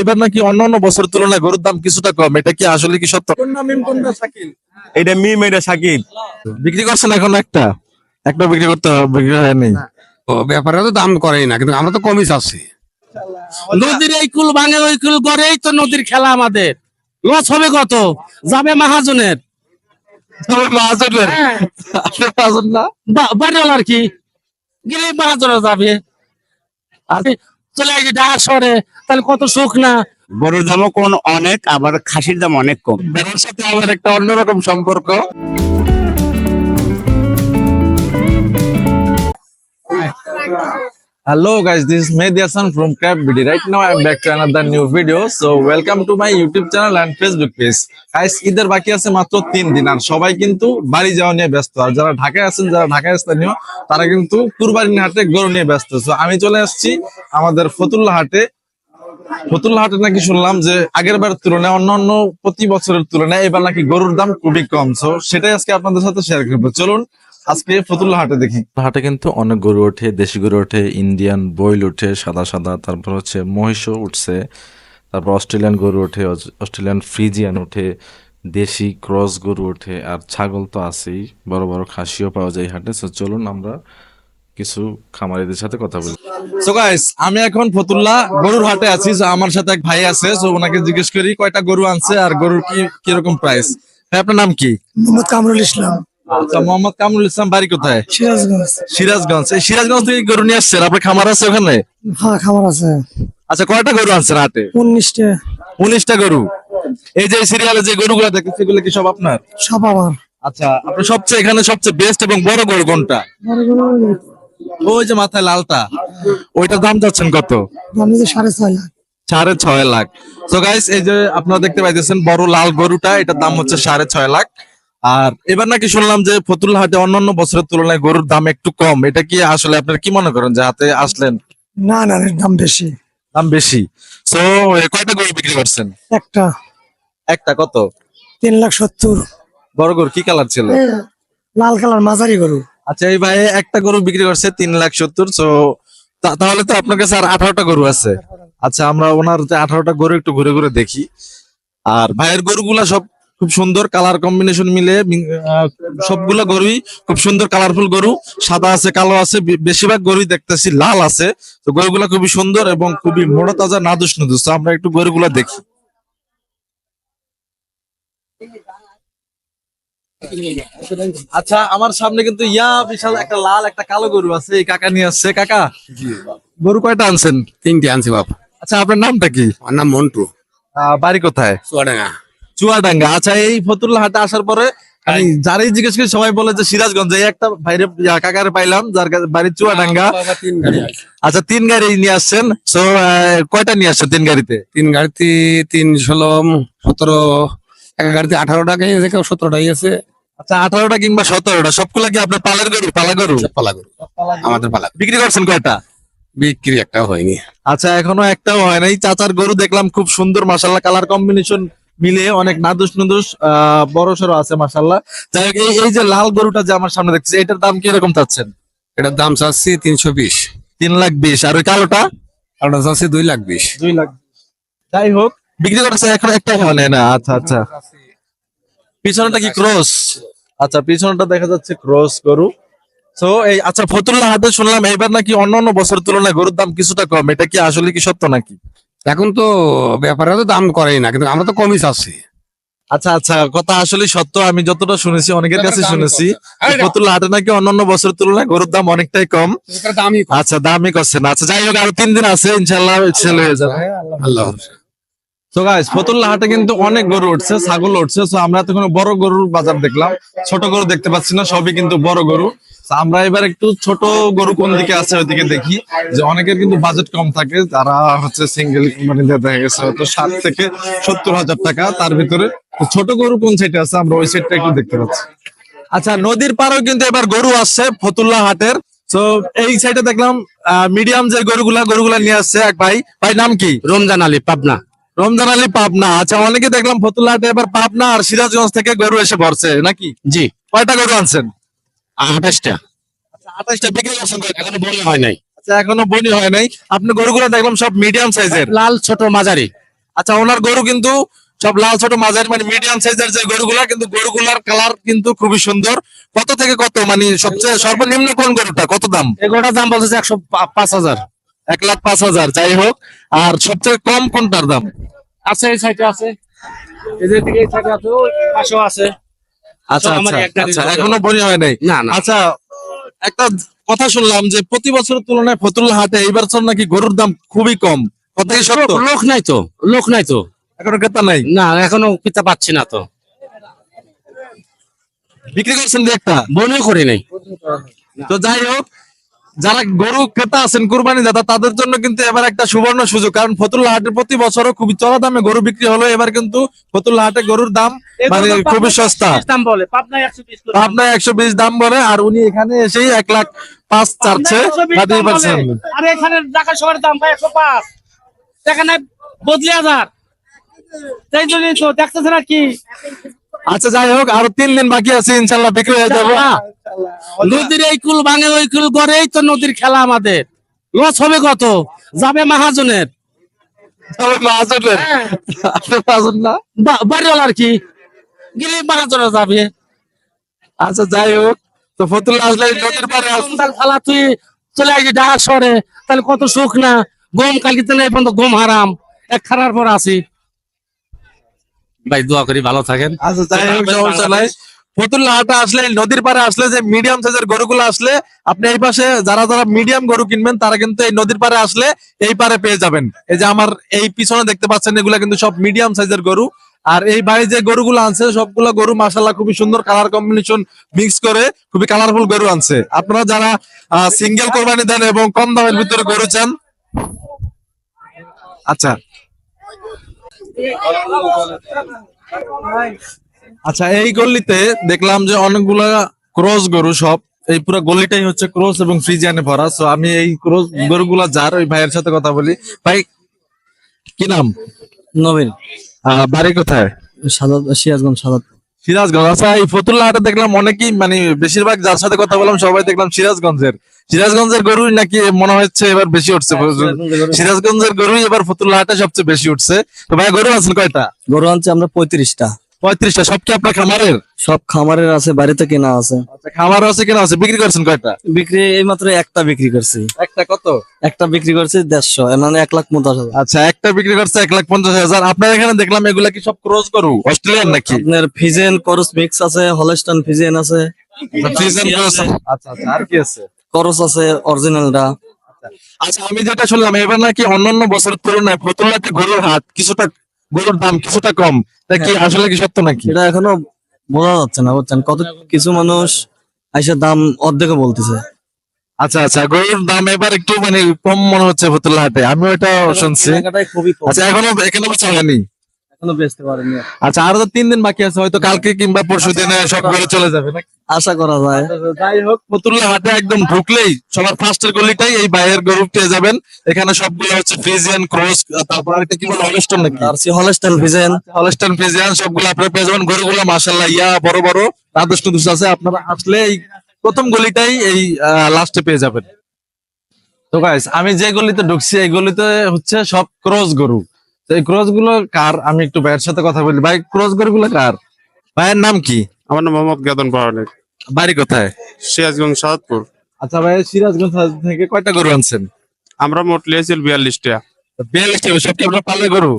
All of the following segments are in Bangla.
এবার নাকি অন্যান্য বছরের তুলনায় গরুর দাম কিছুটা কম এটা কি আসলে কি সত্য? এটা মিম এটা সাকিব বিক্রি করছেন এখন একটা? একটা বিক্রি করতে হবে বিক্রি হয়নি ও ব্যাপারে তো দাম করেই না কিন্তু আমরা তো কমই চাচ্ছি। নদীর এই কুল ভাঙে ওই কুল করেই তো নদীর খেলা আমাদের। লস হবে কত? যাবে মাহাজনের। মাহাজনের? মহাজন না? বাড়িওয়ালার কি। গেলে মাহাজনে যাবে। আর চলে আসি ঢাকা শহরে তাহলে কত সুখ না? গরুর দামও কোন অনেক আবার খাসির দাম অনেক কম। বেড়ার সাথে আমার একটা অন্যরকম সম্পর্ক। Hello guys, this is Mehdi Hassan from Crab BD. Right now I'm back to another new video. So welcome to my YouTube channel and Facebook page. Guys, ঈদের বাকি আছে মাত্র তিন দিন আর সবাই কিন্তু বাড়ি যাওয়া নিয়ে ব্যস্ত আর যারা ঢাকায় আছেন যারা ঢাকায় স্থানীয় তারা কিন্তু কুরবানির হাটে গরু নিয়ে ব্যস্ত তো আমি চলে আসছি আমাদের ফতুল্লা হাটে ফতুল্লা হাটে নাকি শুনলাম যে আগের বার তুলনায় অন্যান্য প্রতি বছরের তুলনায় এবার নাকি গরুর দাম খুবই কম তো সেটাই আজকে আপনাদের সাথে শেয়ার করব চলুন আজকে ফতুল্লা হাটে দেখি। হাটে কিন্তু অনেক গরু ওঠে দেশি গরু ওঠে ইন্ডিয়ান বইল ওঠে সাদা সাদা তারপর হচ্ছে মহিষও উঠছে তারপর অস্ট্রেলিয়ান গরু ওঠে অস্ট্রেলিয়ান ফ্রিজিয়ান ওঠে দেশি ক্রস গরু ওঠে আর ছাগল তো আছেই বড় বড় খাসিও পাওয়া যায় হাটে। তো চলুন আমরা কিছু খামারিদের সাথে কথা বলি। সো গাইস আমি এখন ফতুল্লা গরুর হাটে আছি আমার সাথে এক ভাই আছে সো ওনাকে জিজ্ঞেস করি কয়টা গরু আনছে আর গরুর কি কীরকম প্রাইস ভাই আপনার নাম কি? মোহাম্মদ কামরুল ইসলাম। আচ্ছা মোহাম্মদ কামরুল ইসলাম বাড়ি কোথায়? সিরাজগঞ্জ। সিরাজগঞ্জ। এই সিরাজগঞ্জ থেকে গরু নিয়ে আসছেন আপনার খামার আছে ওখানে? হ্যাঁ খাবার আছে। আচ্ছা কয়টা গরু আনছেন হাটে? উনিশটা। উনিশটা গরু। এই যে সিরিয়ালে যে গরুগুলো সেগুলো কি সব আপনার? সব আমার। আচ্ছা আপনার সবচেয়ে এখানে সবচেয়ে বেস্ট এবং বড় গরু কোনটা? ওই যে। মাথায় লালটা ওইটার দাম যাচ্ছেন কত? দাম সাড়ে ছয় লাখ। সাড়ে ছয় লাখ। তো গাইস এই যে আপনারা দেখতে পাইতেছেন বড় লাল গরুটা এটার দাম হচ্ছে সাড়ে ছয় লাখ। আর এবার নাকি শুনলাম যে ফতুল হাটে অন্যান্য বছরের তুলনায় গরুর দাম একটু কম। এটা কি আসলে আপনার কি মনে করেন যে হাতে আসলেন? না না দাম বেশি। দাম বেশি। তো কয়টা গরু বিক্রি করছেন? একটা। একটা কত? তিন লাখ সত্তর। বড় গরু কি কালার ছিল? লাল কালার মাঝারি গরু। আচ্ছা এই ভাই একটা গরু বিক্রি করছে তিন লাখ সত্তর তো তাহলে তো আপনার কাছে আর আঠারোটা গরু আছে। আচ্ছা আমরা ওনার যে আঠারোটা গরু একটু ঘুরে ঘুরে দেখি। আর ভাইয়ের গরুগুলা সব খুব সুন্দর কালার কম্বিনেশন মিলে সবগুলা গরুই খুব সুন্দর কালারফুল গরু। সাদা আছে কালো আছে বেশিরভাগ গরুই দেখতেছি লাল আছে। তো গরুগুলা খুবই সুন্দর এবং খুবই মোটা তাজা নাদুস। নুদুস আমরা একটু গরুগুলা দেখি। আচ্ছা আমার সামনে কিন্তু ইয়া বিশাল একটা লাল একটা কালো গরু আছে এই কাকা নিয়ে আসছে। কাকা গরু কয়টা আনছেন? তিনটে আনছি বাপ। আচ্ছা আপনার নামটা কি? আমার নাম মন্টু। বাড়ি কোথায়? চুয়াডাঙ্গা। চুয়াডাঙ্গা। আচ্ছা এই ফতুল্লা হাটে আসার পরে আমি যারাই জিজ্ঞেস করি সবাই বলে যে সিরাজগঞ্জ এই একটা ভাইরে কাকারে পাইলাম যার বাড়ি চুয়াডাঙ্গা। গাড়ি আছে। আচ্ছা তিন গাড়ি নিয়ে আসছেন। তো কয়টা নিয়ে আসছেন তিন গাড়িতে? তিন গাড়িতে তিন ষোলো সতেরো এক গাড়িতে আঠারো টাকাই আছে কেউ সতেরো টাকাই আছে। আচ্ছা আঠারোটা কিংবা সতেরোটা সবগুলা কি আপনার পালের গরু? পালা গরু? পালা গরু। আমাদের পালা বিক্রি করছেন কয়টা? বিক্রি একটা হয়নি। আচ্ছা এখনও একটাও হয় নাই। চাচার গরু দেখলাম খুব সুন্দর মাসাল্লাহ কালার কম্বিনেশন মিলে অনেক নাদুস নুদুস আহ, বড় সড়ো আছে মাসাল্লাহ যাই হোক এই- যে লাল গরুটা যে আমার সামনে দেখছি এটার দাম কীরকম চাচ্ছেন? এটার দাম চাচ্ছি তিনশো বিশ। তিন লাখ বিশ। আর ওই কালোটা? ওটা চাচ্ছি দুই লাখ বিশ। দুই লাখ যাই হোক বিক্রি করছে এখন একটা নাই না আচ্ছা আচ্ছা। পিছনটা কি ক্রস? আচ্ছা পিছনটা দেখা যাচ্ছে ক্রস গরু। তো এই আচ্ছা ফতুল্লাহ হাতে শুনলাম এবার নাকি অন্যান্য বছরের তুলনায় গরুর দাম কিছুটা কম। এটা কি আসলে কি সত্য নাকি? এখন তো ব্যাপারে তো দাম করেই না কিন্তু আমরা তো কমই চাচ্ছি। আচ্ছা আচ্ছা কথা আসলে সত্য আমি যতটা শুনেছি অনেকের কাছে শুনেছি। ফতুল্লা হাটে নাকি অন্যান্য বছরের তুলনায় গরুর দাম অনেকটাই কম। আচ্ছা দামই না আচ্ছা যাই হোক আরও তিন দিন আছে ইনশাল্লাহ হয়ে যাবে। আল্লাহ তো গাইস ফতুল্লা হাটে কিন্তু অনেক গরু উঠছে, ছাগল উঠছে। তো আমরা তো কোনো বড় গরুর বাজার দেখলাম। ছোট গরু দেখতে পাচ্ছি না, সবই কিন্তু বড় গরু। আমরা এবার একটু ছোট গরু কোন দিকে আছে ওইদিকে দেখি, যে অনেকের কিন্তু বাজেট কম থাকে, যারা হচ্ছে সিঙ্গেল কোম্পানিতে দেখা গেছে হয়তো ষাট থেকে সত্তর হাজার টাকা, তার ভিতরে ছোট গরু কোন সাইডে আছে, আমরা ওই সাইডটা একটু দেখতে পাচ্ছি। আচ্ছা নদীর পাড়েও কিন্তু এবার গরু আসছে ফতুল্লা হাটের। তো এই সাইডে দেখলাম মিডিয়াম যে গরুগুলা গরুগুলা নিয়ে আসছে এক ভাই। ভাই, নাম কি? রমজান আলী, পাবনা। রমজান আলী পাবনা। আচ্ছা অনেকে দেখলাম ফতুল্লা হাটে এবার পাবনা আর সিরাজগঞ্জ থেকে গরু এসে ভরছে নাকি? জি। কয়টা গরু আনছেন? আঠাশটা। আঠাশটা বিক্রি করছেন এখনও বলা হয় নাই। আচ্ছা এখনও হয় নাই। আপনি গরুগুলো দেখলাম সব মিডিয়াম সাইজের লাল ছোট মাঝারি। আচ্ছা ওনার গরু কিন্তু সব লাল ছোট মাঝারি মানে মিডিয়াম সাইজের যে গরুগুলা কিন্তু গরুগুলার কালার কিন্তু খুবই সুন্দর। কত থেকে কত? মানে সবচেয়ে সর্বনিম্ন কোন গরুটা? কত দাম? এগুলোটার দাম বলতেছে একশো পাঁচ হাজার। এক লাখ পাঁচ হাজার যাই হোক। আর সবচেয়ে কম কোনটার দাম? আছে এই সাইডে আছে। এদের দিকে সাইডে আছে ওই পাশেও আছে। আচ্ছা আচ্ছা এক গাড়ির আচ্ছা মধ্যে। এখনও বনি হয় নাই? না না। আচ্ছা একটা কথা শুনলাম যে প্রতি বছরের তুলনায় ফতুল্লা হাটে এই বছর নাকি গরুর দাম খুবই কম। কথা কি সত্য লোক নাই তো লোক নাই তো। এখনও ক্রেতা নাই? না এখনও পাচ্ছি না তো। বিক্রি করছেন একটা? মনে করি নাই। তো যাই হোক যারা গরু ক্রেতা আছেন কুরবানি দাদা তাদের জন্য কিন্তু এবার একটা সুবর্ণ সুযোগ। কারণ ফতুল্লা হাটের প্রতি বছরও খুবই চড়া দামে গরু বিক্রি হলো এবার কিন্তু ফতুল্লা হাটে গরুর দাম মানে খুবই সস্তা। দাম বলে একশো বিশ দাম বলে আর উনি এখানে এসেই এক লাখ পাঁচ চাচ্ছে পাবনায় 120 কাটিয়ে দাম আর এখানে ঢাকা শহরের দাম ভাই একশো পাঁচ। এখানে বদলি হাজার তাই জন্যই তো দেখতেছে না কি। আচ্ছা যাই হোক আরও তিন দিন বাকি আছে ইনশাল্লাহ বিক্রি হয়ে যাবে। নদীর এই কুল ভাঙে ওই কুল গড়েই তো নদীর খেলা আমাদের। লস হবে কত? যাবে মাহাজনের। মাহাজনের? মাহাজন না? বা- বাড়িওয়ালার কি? গেলে মাহাজনে যাবে। আচ্ছা যাই হোক। তো ফতুল্লা নদীর পারে খালা তুই চলে আসি ঢাকা শহরে। তাহলে কত সুখ না? গম কালকে তাহলে এখন তো গম হারাম। এক খারার পর আসি। ভাই দোয়া করি ভালো থাকেন। আচ্ছা যাই হোক ফতুল্লা হাটে আসলে, নদীর পারে আসলে যে মিডিয়াম সাইজের গরুগুলো আসলে, আপনি এই পাশে যারা যারা মিডিয়াম গরু কিনবেন, তারা কিন্তু এই নদীর পারে আসলে এই পারে পেয়ে যাবেন। এই যে আমার এই পিছনে দেখতে পাচ্ছেন, এগুলা কিন্তু সব মিডিয়াম সাইজের গরু। আর এই ভাই যে গরুগুলো আনছে, সবগুলো গরু মাসাল্লাহ খুবই সুন্দর কালার কম্বিনেশন মিক্স করে খুবই কালারফুল গরু আনছে। আপনারা যারা সিঙ্গেল কোরবানি দেন এবং কম দামের ভিতরে গরু চান আচ্ছা। আচ্ছা এই গল্লিতে দেখলাম যে অনেকগুলা ক্রস গরু সব। এই পুরো গল্লিটাই হচ্ছে ক্রস এবং ফ্রিজিয়ানে ভরা। সো আমি এই ক্রস গরুগুলা যার ওই ভাইয়ের সাথে কথা বলি। ভাই কি নাম? নবীন। বাড়ি কোথায়? সাদাত সিরাজগঞ্জ সাদাত। সিরাজগঞ্জ। আচ্ছা এই ফতুল্লা হাটে দেখলাম অনেকেই মানে বেশিরভাগ যার সাথে কথা বললাম সবাই দেখলাম সিরাজগঞ্জের। সিরাজগঞ্জের গরুই নাকি মনে হচ্ছে এবার বেশি উঠছে। সিরাজগঞ্জের গরুই এবার ফতুল্লা হাটে সবচেয়ে বেশি উঠছে। তো ভাই গরু আছেন কয়টা? গরু আনছে আমরা পঁয়ত্রিশটা। পঁয়ত্রিশটা সব কি আপনার খামারের? সব খামারের আছে বাড়িতে কেনা আছে। আচ্ছা খামার আছে কিনা আছে বিক্রি করছেন কয়টা? বিক্রি এই মাত্র একটা বিক্রি করছি। একটা কত? একটা বিক্রি করছি দেড়শো মানে এক লাখ পঞ্চাশ হাজার। আচ্ছা একটা বিক্রি করছে এক লাখ পঞ্চাশ হাজার। আপনার এখানে দেখলাম এগুলা কি সব ক্রস গরু? অস্ট্রেলিয়ান নাকি? আপনার ফিজেন করস মিক্স আছে হলস্টান ফিজেন আছে। Friesian cross। আচ্ছা আচ্ছা আর কি আছে? করস আছে অরিজিনালটা। আচ্ছা আমি যেটা শুনলাম এবার নাকি অন্যান্য বছরের তুলনায় ফতুল্লাতে গরুর হাট কিছুটা গরুর দাম কিছুটা কম। তা কি আসলে কি সত্য নাকি? এটা এখনও বোঝা যাচ্ছে না বুঝছেন? কত কিছু মানুষ আইসা দাম অর্ধেক বলতেছে। আচ্ছা আচ্ছা গরুর দাম এবার একটু মানে কম মনে হচ্ছে ফতুল্লা হাটে। আমিও এটা শুনছি। আচ্ছা এখনও এখানে হয়নি? এখনও বেচতে পারেনি। আচ্ছা আরও তো তিন দিন বাকি আছে হয়তো কালকে কিংবা পরশু দিনে সব গরু চলে যাবে নাকি? আশা করা যায়। যাই হোক ফতুল্লা হাটে একদম ঢুকলেই সবার ফার্স্টের গলিটাই এই বাইরের গরু পেয়ে যাবেন। এখানে সবগুলো হচ্ছে ফ্রিজিয়ান ক্রস তারপর একটা কি বলে অলিস্টন নাকি? আর সি হলস্টান ফিজেন হলস্টন ফ্রিজিয়ান সবগুলো আপনারা পেয়ে যাবেন। গরুগুলো মাশাল্লাহ ইয়া বড় বড়। রাধুষ্ট দুষ্ট আছে আপনারা আসলে এই প্রথম গলিটাই এই লাস্টে পেয়ে যাবেন। তো গাইস আমি যে গলিতে ঢুকছি এই গলিতে হচ্ছে সব ক্রস গরু। তো এই ক্রসগুলো কার? আমি একটু ভাইয়ের সাথে কথা বলি। ভাই ক্রস গরু গুলো কার? ভাইয়ের নাম কি? আমার নাম মোহাম্মদ গাদন পাহাড়ের। বাড়ি কোথায়? সিরাজগঞ্জ সাদপুর আচ্ছা ভাই সিরাজগঞ্জ থেকে কয়টা গরু আনছেন? আমরা মোট লিয়েছিল বিয়াল্লিশটা বিয়াল্লিশটা সব কি আপনার পালে গরু?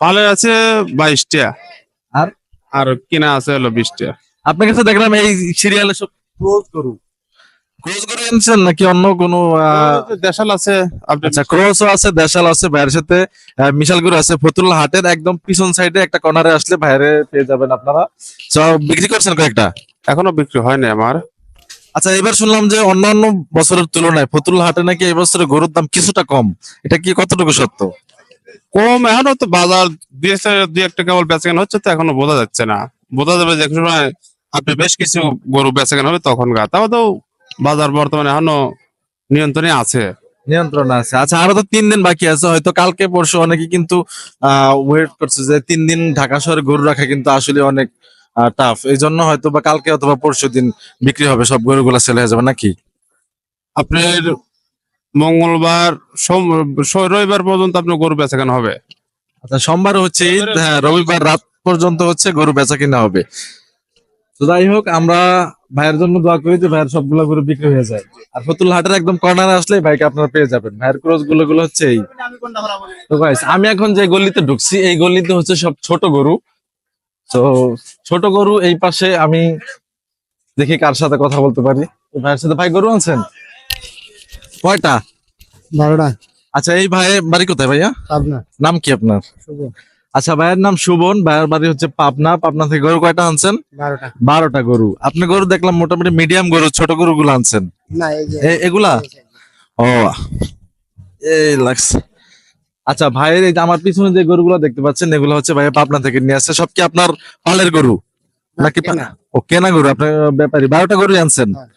পালে আছে বাইশটা আর? আর কিনা আছে হলো বিশটা আপনার কাছে দেখলাম এই সিরিয়ালে সব ক্রস গরু। ক্রস গরু আনছেন নাকি অন্য কোনো দেশাল আছে আচ্ছা ক্রসও আছে দেশাল আছে ভাইয়ের সাথে মিশাল গরু আছে। ফতুল্লা হাটের একদম পিছন সাইডে একটা কর্নারে আসলে বাইরে পেয়ে যাবেন আপনারা। সব বিক্রি করছেন কয়েকটা? এখনও বিক্রি হয়নি আমার। আচ্ছা এবার শুনলাম যে অন্যান্য বছরের তুলনায় ফতুল্লা হাটে নাকি এই বছরে গরুর দাম কিছুটা কম। এটা কি কতটুকু সত্য? কম এখনও তো বাজার দুই একটা দুই একটা কেবল বেচাকেন হচ্ছে তো এখনও বোঝা যাচ্ছে না। বোঝা যাবে যে সময় আপনি বেশ কিছু গরু বেচাকেন হবে তখন গা। তাও তো বাজার বর্তমানে এখনও নিয়ন্ত্রণে আছে। নিয়ন্ত্রণ আছে। আচ্ছা আরও তো তিন দিন বাকি আছে। হয়তো কালকে পরশু অনেকে কিন্তু আহ ওয়েট করছে যে তিন দিন ঢাকা শহরে গরু রাখা কিন্তু আসলে অনেক টাফ এই জন্য হয়তো বা কালকে অথবা পরশু দিন বিক্রি হবে সব গরুগুলা সেল হয়ে যাবে নাকি? আপনার মঙ্গলবার সোম- রবিবার পর্যন্ত আপনার গরু বেচাকেনা হবে। আচ্ছা সোমবার হচ্ছে ঈদ হ্যাঁ রবিবার রাত পর্যন্ত হচ্ছে গরু বেচা কিনা হবে। তো যাই হোক আমরা ভাইয়ের জন্য দোয়া করি যে ভাইয়ের সবগুলো গরু বিক্রি হয়ে যায়। আর ফতুল হাটের একদম কর্নারে আসলে ভাইকে আপনারা পেয়ে যাবেন। ভাইয়ের ক্রসগুলো গুলো হচ্ছে এই। তো আমি এখন যে গলিতে ঢুকছি এই গলিতে হচ্ছে সব ছোট গরু। তো ছোট গরু এই পাশে আমি দেখি কার সাথে কথা বলতে পারি। ভাইয়ের সাথে ভাই গরু আনছেন? কয়টা? বারোটা। আচ্ছা এই ভাই বাড়ি কোথায় ভাইয়া? পাবনা। নাম কি আপনার? আচ্ছা ভাইয়ের নাম সুবন ভাইয়ের বাড়ি হচ্ছে পাবনা। পাবনা থেকে গরু কয়টা আনছেন? বারোটা। গরু। আপনি গরু দেখলাম মোটামুটি মিডিয়াম গরু ছোট গরু গুলো আনছেন এগুলা? ও এই লাগছে। আচ্ছা ভাইয়ের এই যে আমার পিছনে যে গরুগুলো দেখতে পাচ্ছেন এগুলো হচ্ছে ভাই পাবনা থেকে নিয়ে আসছে। সব কি আপনার পালের গরু? নাকি ও কেনা গরু আপনার ব্যাপারী। বারোটা গরু আনছেন। হ্যাঁ।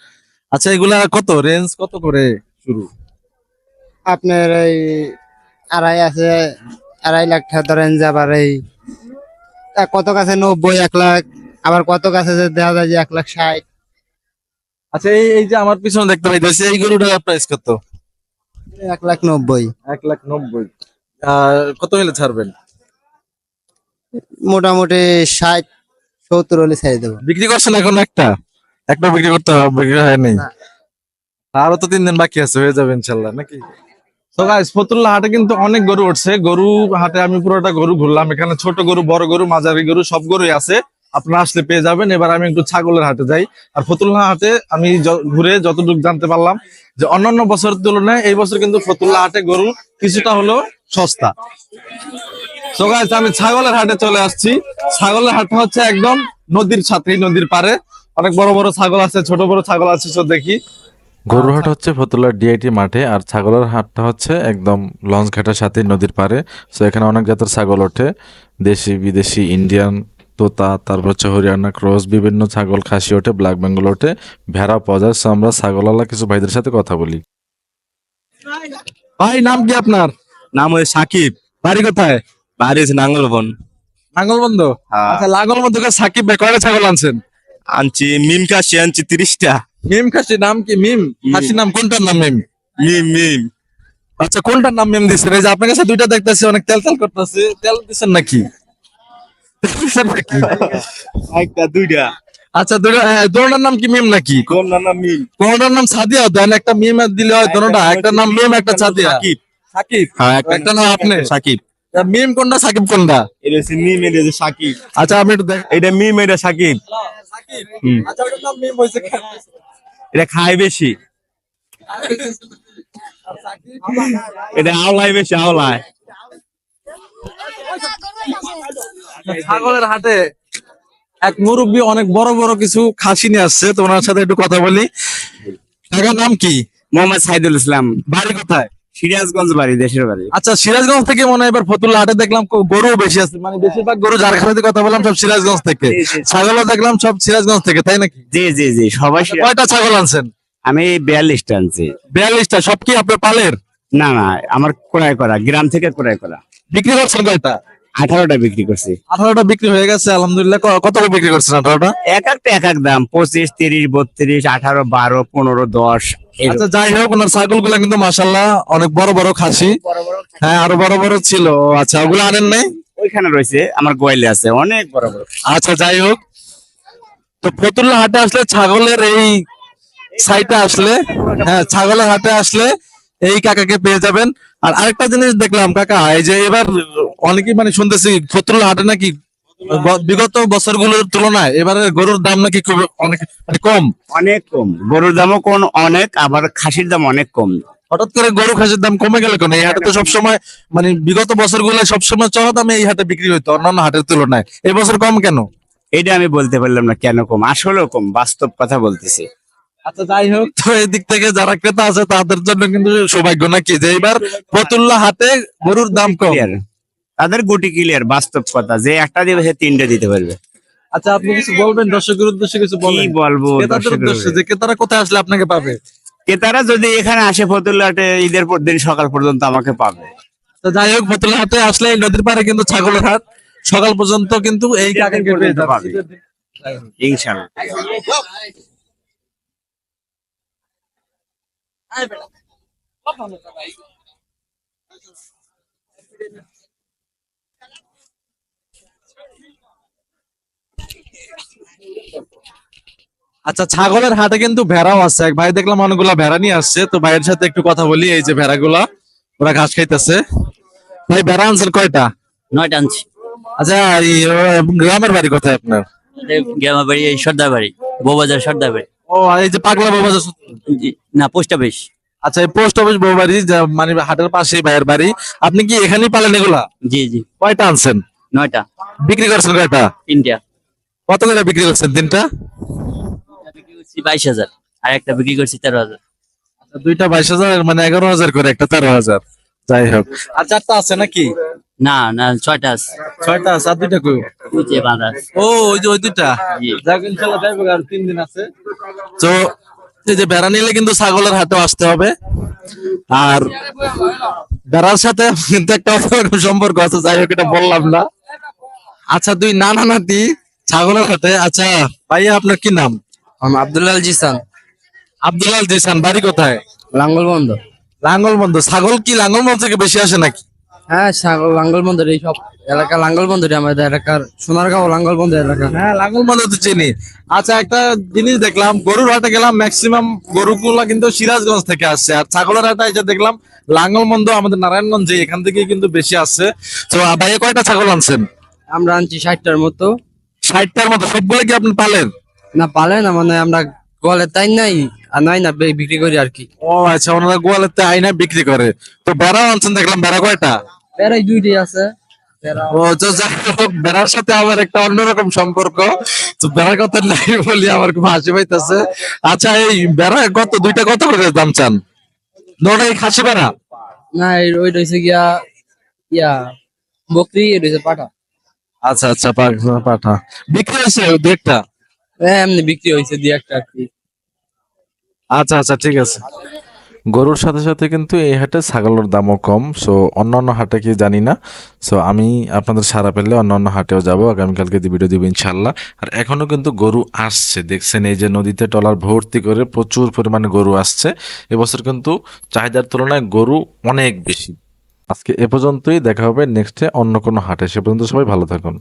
আচ্ছা এগুলা কত? রেঞ্জ কত করে শুরু? আপনার এই আড়াই আছে আড়াই লাখ টাকা ধরেন যে আবার এই কত কাছে? নব্বই এক লাখ। আবার কত কাছে যে দেখা যায় যে এক লাখ ষাট। আচ্ছা এই এই যে আমার পিছনে দেখতে পাইতেছি এই গরুটার প্রাইস কত? এক লাখ নব্বই। এক লাখ নব্বই। কত হলে ছাড়বেন? মোটামুটি ষাট সত্তর হলে ছেড়ে দেবো। বিক্রি করছেন এখন একটা? একটা বিক্রি করতে হবে বিক্রি হয়নি। আরও তো তিন দিন বাকি আছে হয়ে যাবে ইনশাল্লাহ নাকি? তো গাইস ফতুল্লা হাটে কিন্তু অনেক গরু উঠছে। গরু হাটে আমি পুরোটা গরু ঘুরলাম। এখানে ছোট গরু বড় গরু মাঝারি গরু সব গরুই আছে। আপনারা আসলে পেয়ে যাবেন। এবার আমি একটু ছাগলের হাটে যাই। আর ফতুল্লা হাটে আমি ঘুরে যতটুকু জানতে পারলাম যে অন্যান্য বছরের তুলনায় এই বছর কিন্তু ফতুল্লা হাটে গরু কিছুটা হলো সস্তা। তো গাইস আমি ছাগলের হাটে চলে আসছি। ছাগলের হাট হচ্ছে একদম নদীর সাথেই নদীর পারে অনেক বড় বড় ছাগল আছে ছোট বড় ছাগল আছে সব দেখি। গরুর হাট হচ্ছে ফতুল্লার ডিআইটি মাঠে আর ছাগলের হাটটা হচ্ছে একদম লঞ্চ ঘাটের সাথে নদীর পারে তো এখানে অনেক জাতের ছাগল ওঠে। দেশি বিদেশি ইন্ডিয়ান তোতা তারপর হচ্ছে হরিয়ানা ক্রস বিভিন্ন ছাগল খাসি ওঠে ব্ল্যাক বেঙ্গল ওঠে ভেড়া পাওয়া যায় আমরা ছাগলওয়ালা কিছু ভাইদের সাথে কথা বলি। ভাই নাম কি আপনার? নাম হচ্ছে সাকিব। বাড়ি কোথায়? বাড়ি হচ্ছে নাঙ্গলবন। নাঙ্গলবন্ধ? আচ্ছা লাগল মধ্যে সাকিব ভাই কয়টা ছাগল আনছেন? আনছি মিম কাশি আনছি তিরিশটা। মিম খাসি নাম কি মিম? খাসি নাম কোনটার নাম মিম? মিম মিম। আচ্ছা কোনটার নাম মিম দিচ্ছেন এই যে আপনার কাছে দুইটা দেখতেছি অনেক তেল তেল করতেছে। তেল দিচ্ছেন নাকি? একটা দুইটা। আচ্ছা হ্যাঁ, দুটোটার নাম কি মিম নাকি? কোন নাম মিম। কোনটার নাম সাদিয়া দেন একটা মিম দিলে হয় দুটোটা একটা নাম মিম একটা সাদিয়া। সাকিব? হ্যাঁ একটা আপনি? সাকিব। মিম কোনটা সাকিব কোনটা? এটা হচ্ছে মিম এটা হচ্ছে সাকিব। আচ্ছা আপনি একটু দেখ এটা মিম এটা সাকিব। আচ্ছা ওটার নাম মিম কেন? এটা খায় বেশি। এটা আওলায় বেশি আওলায়। ছাগলের হাটে এক মুরব্বী অনেক বড় বড় কিছু খাসি নিয়ে আসছে। তো ওনার সাথে একটু কথা বলি। টাকার নাম কি? মোহাম্মদ সাইদুল ইসলাম। বাড়ি কোথায়? সিরাজগঞ্জ বাড়ি দেশের বাড়ি। আচ্ছা সিরাজগঞ্জ থেকে মনে হয় এবার ফতুল্লা হাটে দেখলাম গরু বেশি আছে। মানে বেশিরভাগ গরু ঝাড়খণ্ডে কথা বললাম সব সিরাজগঞ্জ থেকে। ছাগলও দেখলাম সব সিরাজগঞ্জ থেকে তাই নাকি? জি জি জি সবাই সিরাজ- কয়টা ছাগল আনছেন? আমি বিয়াল্লিশটা আনছি। বিয়াল্লিশটা সব কি আপনার পালের? না না আমার ক্রয় করা গ্রাম থেকে ক্রয় করা। বিক্রি করছেন কয়টা? আঠারোটা বিক্রি করছি। আঠারোটা বিক্রি হয়ে গেছে আলহামদুলিল্লাহ। কত করে বিক্রি করছেন আঠারোটা? এক একটা এক এক দাম পঁচিশ তিরিশ বত্রিশ আঠারো বারো পনেরো দশ আচ্ছা যাই হোক ওনার ছাগলগুলা কিন্তু মাসাল্লাহ অনেক বড় বড় খাসি। হ্যাঁ আরও বড় বড় ছিল। আচ্ছা ওগুলো আনেন নাই? ওইখানে রয়েছে আমার গোয়ালে আছে অনেক বড় বড় আচ্ছা যাই হোক। তো ফতুল্লা হাটে আসলে ছাগলের এই সাইটে আসলে হ্যাঁ ছাগলের হাটে আসলে এই কাকাকে পেয়ে যাবেন। আর আরেকটা জিনিস দেখলাম কাকা এই যে এবার অনেকেই মানে শুনতেছি ফতুল্লা হাটে নাকি বিগত বছরগুলোর তুলনায় এবারে গরুর দাম নাকি খুব অনেক মানে কম। অনেক কম। গরুর দামও কোন অনেক আবার খাসির দাম অনেক কম। হঠাৎ করে গরু খাসির দাম কমে গেল কেন? এই হাটে তো সবসময় মানে বিগত বছরগুলো সবসময় চড়া দামে এই হাটে বিক্রি হইতো অন্যান্য হাটের তুলনায়। এই বছর কম কেন? এটা আমি বলতে পারলাম না কেন কম। আসলেও কম বাস্তব কথা বলতেছি। আচ্ছা যাই হোক। তো এই দিক থেকে যারা ক্রেতা আছে তাদের জন্য কিন্তু সৌভাগ্য নাকি যে এবার ফতুল্লা হাটে গরুর দাম কম। তাদের গুটি ক্লিয়ার বাস্তব কথা। যে একটা দিবে সে তিনটে দিতে পারবে। আচ্ছা আপনি কিছু বলবেন? দর্শকের উদ্দেশ্যে কিছু কি বলবেন বলব ক্রেতাদের উদ্দেশ্যে যে ক্রেতারা কোথায় আসলে আপনাকে পাবে? ক্রেতারা যদি এখানে আসে ফতুল্লাটে ঈদের পর দিন সকাল পর্যন্ত আমাকে পাবে। তো যাই হোক ফতুল্লা হাটে আসলে এই নদীর পাড়ে কিন্তু ছাগলের হাট। সকাল পর্যন্ত কিন্তু এই কাকাকে পেয়ে যাবে। আচ্ছা ছাগলের হাটে কিন্তু ভেড়াও আছে। এক ভাই দেখলাম অনেকগুলা ভেড়া নিয়ে আসছে। তো ভাইয়ের সাথে একটু কথা বলি এই যে ভেড়াগুলা ওরা ঘাস খাইতেছে। ভাই ভেড়া আনছেন কয়টা? নয়টা আনছি। আচ্ছা গ্রামের বাড়ি কোথায় আপনার? গ্রামের বাড়ি এই সর্দার বাড়ি বৌবাজার সর্দার বাড়ি ও এই যে পাগলা বাবা জি, না পোস্ট অফিস। আচ্ছা এই পোস্ট অফিস বউ বাড়ি যা- মানে হাটের পাশে ভাইয়ের বাড়ি আপনি কি এখানেই পালেন এগুলা? জি জি। কয়টা আনছেন? নয়টা। বিক্রি করছেন কয়টা? তিনটা। কত করে বিক্রি করছেন তিনটা? বিক্রি করছি বাইশ হাজার। আর একটা বিক্রি করছি তেরো হাজার। আচ্ছা, দুইটা বাইশ হাজার মানে এগারো হাজার করে একটা তেরো হাজার। যাই হোক। আর চারটা আছে নাকি? না না ছয়টা আছে। ছয়টা আছে আর দুইটা কই? ওই যে বাঁধা ও ওই যে ওই দুইটা? যাক ইনশাল্লাহ যাইবো আর তিন দিন আছে। তো এই যে বেড়া নিলে কিন্তু ছাগলের হাটে আসতে হবে। আর বেড়ার সাথে কিন্তু একটা অন্যরকম সম্পর্ক আছে যাই হোক এটা বললাম না। আচ্ছা দুই নানা নাতি ছাগলের হাটে আচ্ছা ভাইয়া আপনার কি নাম? আমি আব্দুল্লাহ জিসান। আব্দুল্লাল জিসান বাড়ি কোথায়? লাঙ্গল বন্ধ লাঙ্গল বন্ধ ছাগল কি লাঙ্গল বন্ধ থেকে বেশি আসে নাকি? হ্যাঁ ছাগল লাঙ্গল বন্ধ এই সব এলাকা লাঙ্গল বন্ধ আমাদের এলাকার সোনারগাঁও লাঙ্গল বন্ধ এলাকা। হ্যাঁ লাঙ্গল বন্ধ তো চিনি। আচ্ছা একটা জিনিস দেখলাম গরুর হাটে গেলাম ম্যাক্সিমাম গরুগুলা কিন্তু সিরাজগঞ্জ থেকে আসছে। আর ছাগলের হাটে এসে দেখলাম লাঙ্গল বন্ধ আমাদের নারায়ণগঞ্জে এখান থেকে কিন্তু বেশি আসছে। তো ভাইয়া কয়টা ছাগল আনছেন? আমরা আনছি ষাটটার মতো। ষাটটার মতো সবগুলো কি আপনি পালেন? না পালেন মানে আমরা গলে তাই নাই আর নাই না বিক্রি করি আর কি। ও আচ্ছা ওনারা বিক্রি করে? তো আনছেন দেখলাম বেড়া কয়টা? বেড়াই আছে। ও তো যাই হোক বেড়ার সাথে আমার একটা অন্যরকম সম্পর্ক। তো বেড়ার কথা নাই বলি আমার খুব হাসি পাইতেছে। আচ্ছা এই বেড়া কত দুইটা কত করে দাম চান? খাসি বেড়া? না এই- ওই রয়েছে গিয়া ইয়া বকরি রয়েছে পাঠা। আচ্ছা আচ্ছা পাঠা। বিক্রি হয়েছে দু একটা হ্যাঁ এমনি বিক্রি হয়েছে দিয়ে একটা আর কি। আচ্ছা আচ্ছা ঠিক আছে। গরুর সাথে সাথে কিন্তু এই হাটে ছাগলের দামও কম সো অন্যান্য হাটে কি জানি না। সো আমি আপনাদের সারা পেলে অন্যান্য হাটেও যাব, আগামীকালকে ভিডিও দিব ইনশাল্লাহ। আর এখনও কিন্তু গরু আসছে, দেখছেন এই যে নদীতে টলার ভর্তি করে প্রচুর পরিমাণে গরু আসছে। এবছর কিন্তু চাহিদার তুলনায় গরু অনেক বেশি। আজকে এ পর্যন্তই, দেখা হবে নেক্সটে অন্য কোনো হাটে। সে পর্যন্ত সবাই ভালো থাকুন।